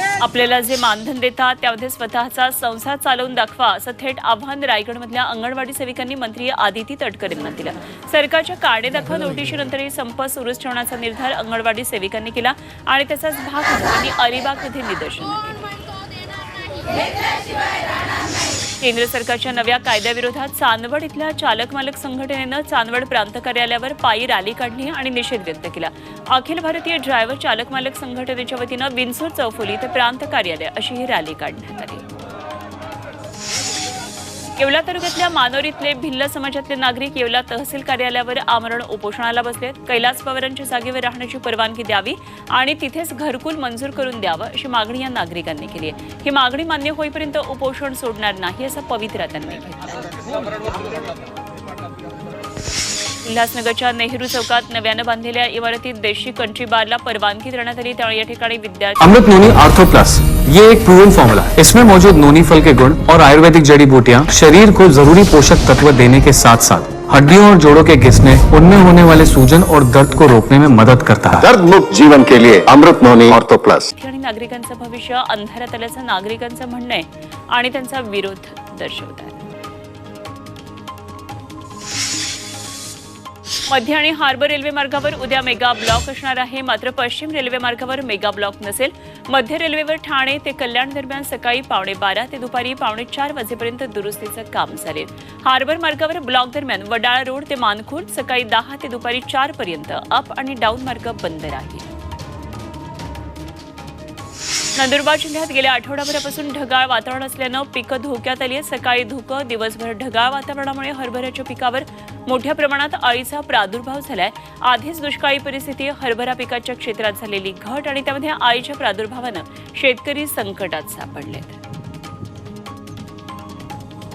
आपल्याला जे मानधन देतात त्यामध्ये स्वतःचा संसार चालवून दाखवा असं थेट आव्हान रायगडमधल्या अंगणवाडी सेविकांनी मंत्री आदिती तटकरे यांना दिलं. सरकारच्या काढे दाखवा नोटिशीनंतरही संप सुरूच ठेवण्याचा निर्धार अंगणवाडी सेविकांनी केला आणि त्याचाच भाग म्हणून त्यांनी निदर्शन निदर्शनं केली. केंद्र सरकारच्या नव्या कायद्याविरोधात चांदवड इथल्या चालक मालक संघटनेनं चांदवड प्रांत कार्यालयावर पायी रॅली काढली आणि निषेध व्यक्त केला. अखिल भारतीय ड्रायव्हर चालक मालक संघटनेच्या वतीनं बिनसूर चौफुली ते प्रांत कार्यालय अशी ही रॅली काढण्यात आली. येवला तालुक्यातल्या मानोरीतले भिल्ल समाजातले नागरिक येवला तहसील कार्यालयावर आमरण उपोषणाला बसलेत. कैलास पवारांच्या जागेवर राहण्याची परवानगी द्यावी आणि तिथेच घरकुल मंजूर करून द्यावं अशी मागणी या नागरिकांनी केली आहे. ही मागणी मान्य होईपर्यंत उपोषण सोडणार नाही असा पवित्रा त्यांनी घेतला उल्हासनगरच्या नेहरू चौकात नव्यानं बांधलेल्या इमारतीत देशी कंट्री बारला परवानगी देण्यात आली. त्यामुळे या ठिकाणी विद्यार्थी अमृत नोनी आर्थो प्लस. ये एक प्रूवन फॉर्मूला इसमें मौजूद नोनी फल के गुण और आयुर्वेदिक जड़ी बूटियाँ शरीर को जरूरी पोषक तत्व देने के साथ साथ हड्डियों और जोड़ों के घिसने उनमें होने वाले सूजन और दर्द को रोकने में मदद करता है। दर्द मुक्त जीवन के लिए अमृत नोनी ऑर्थो प्लस। आणि नागरिकांचं भविष्य अंधारात आल्याचं नागरिकांचं म्हणणं आहे आणि त्यांचा विरोध दर्शवत आहे मध्य आणि हार्बर रेल्वे मार्गावर उद्या मेगा ब्लॉक असणार आहे. मात्र पश्चिम रेल्वे मार्गावर मेगा ब्लॉक नसेल. मध्य रेल्वेवर ठाणे ते कल्याण दरम्यान सकाळी पावणे बारा ते दुपारी पावणे चार वाजेपर्यंत दुरुस्तीचं काम चालेल. हार्बर मार्गावर ब्लॉक दरम्यान वडाळा रोड ते मानखुर्द सकाळी दहा ते दुपारी चार पर्यंत अप आणि डाऊन मार्ग बंद राहील. नंदुरबार जिल्ह्यात गेल्या आठवड्याभरापासून ढगाळ वातावरण असल्यानं पिकं धोक्यात आली आहेत. सकाळी धुकं दिवसभर ढगाळ वातावरणामुळे हरभऱ्याच्या पिकावर मोठ्या प्रमाणात अळीचा प्रादुर्भाव झालाय. आधीच दुष्काळी परिस्थिती हरभरा पिकाच्या क्षेत्रात झालेली घट आणि त्यामध्ये आळीच्या प्रादुर्भावानं शेतकरी संकटात सापडलेत.